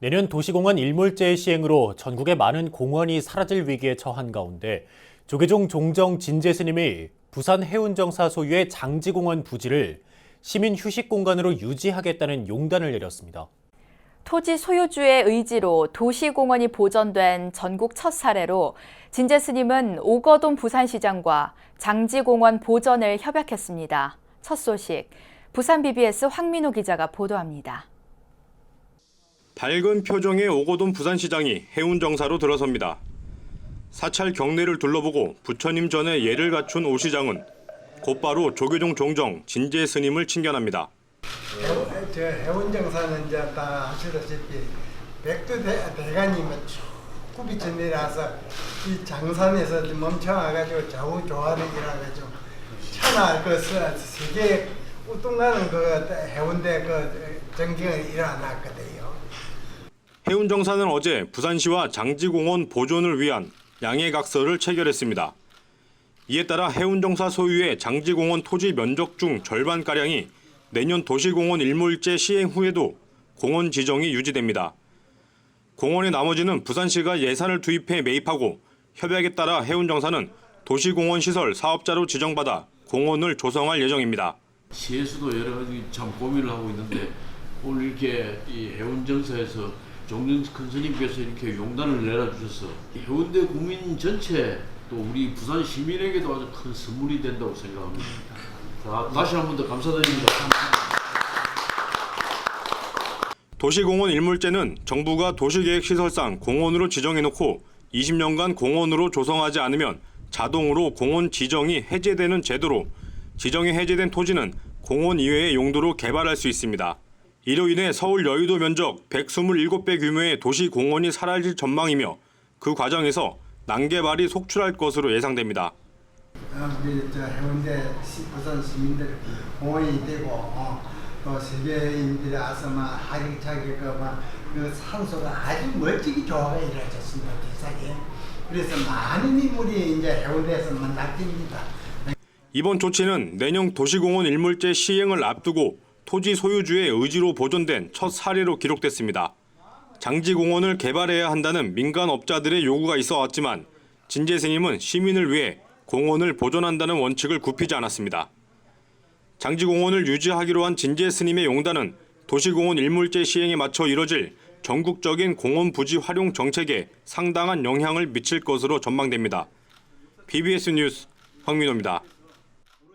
내년 도시공원 일몰제 시행으로 전국의 많은 공원이 사라질 위기에 처한 가운데 조계종 종정 진제 스님이 부산 해운정사 소유의 장지공원 부지를 시민 휴식 공간으로 유지하겠다는 용단을 내렸습니다. 토지 소유주의 의지로 도시공원이 보전된 전국 첫 사례로 진재 스님은 오거돈 부산시장과 장지공원 보전을 협약했습니다. 첫 소식, 부산 BBS 황민호 기자가 보도합니다. 밝은 표정의 오고돈 부산시장이 해운정사로 들어섭니다. 사찰 경내를 둘러보고 부처님 전에 예를 갖춘 오 시장은 곧바로 조교종 종정 진제 스님을 저 해운정사는 이제 다 아시다시피 백두 대, 대간이 축구비쳐 내려서 이 장산에서 멈춰와가지고 좌우 조화를 일어나가지고 천하 그 서- 세계 우뚱나는 그 해운대 그 정경이 일어났거든요. 해운 정사는 어제 부산시와 장지공원 보존을 위한 양해각서를 체결했습니다. 이에 따라 해운 정사 소유의 장지공원 토지 면적 중 절반가량이 내년 도시공원 일몰제 시행 후에도 공원 지정이 유지됩니다. 공원의 나머지는 부산시가 예산을 투입해 매입하고 협약에 따라 해운정사는 도시공원 시설 사업자로 지정받아 공원을 조성할 예정입니다. 시에서도 여러 가지 참 고민을 하고 있는데 오늘 이렇게 이 해운정사에서 종전 큰 스님께서 이렇게 용단을 내려주셔서 해운대 국민 전체 또 우리 부산 시민에게도 아주 큰 선물이 된다고 생각합니다. 자, 다시 한 번 더 감사드립니다. 도시공원 일몰제는 정부가 도시계획시설상 공원으로 지정해놓고 20년간 공원으로 조성하지 않으면 자동으로 공원 지정이 해제되는 제도로 지정이 해제된 토지는 공원 이외의 용도로 개발할 수 있습니다. 이로 인해 서울 여의도 면적 127배 규모의 도시공원이 사라질 전망이며 그 과정에서 난개발이 속출할 것으로 예상됩니다. 어, 우리 저 해운대 시- 부산 시민들 공헌이 되고 어, 또 세계인들이 와서 막 하기차게 그막그 산소가 아주 멋지게 조화가 이루어졌습니다 대사에 그래서 많은 인물이 이제 해운대에서 만납니다. 이번 조치는 내년 도시공원 일몰제 시행을 앞두고 토지 소유주의 의지로 보존된 첫 사례로 기록됐습니다. 장지공원을 개발해야 한다는 민간업자들의 요구가 있어 왔지만 진재 스님은 시민을 위해 공원을 보존한다는 원칙을 굽히지 않았습니다. 장지공원을 유지하기로 한 진재 스님의 용단은 도시공원 일몰제 시행에 맞춰 이뤄질 전국적인 공원 부지 활용 정책에 상당한 영향을 미칠 것으로 전망됩니다. BBS 뉴스 황민호입니다.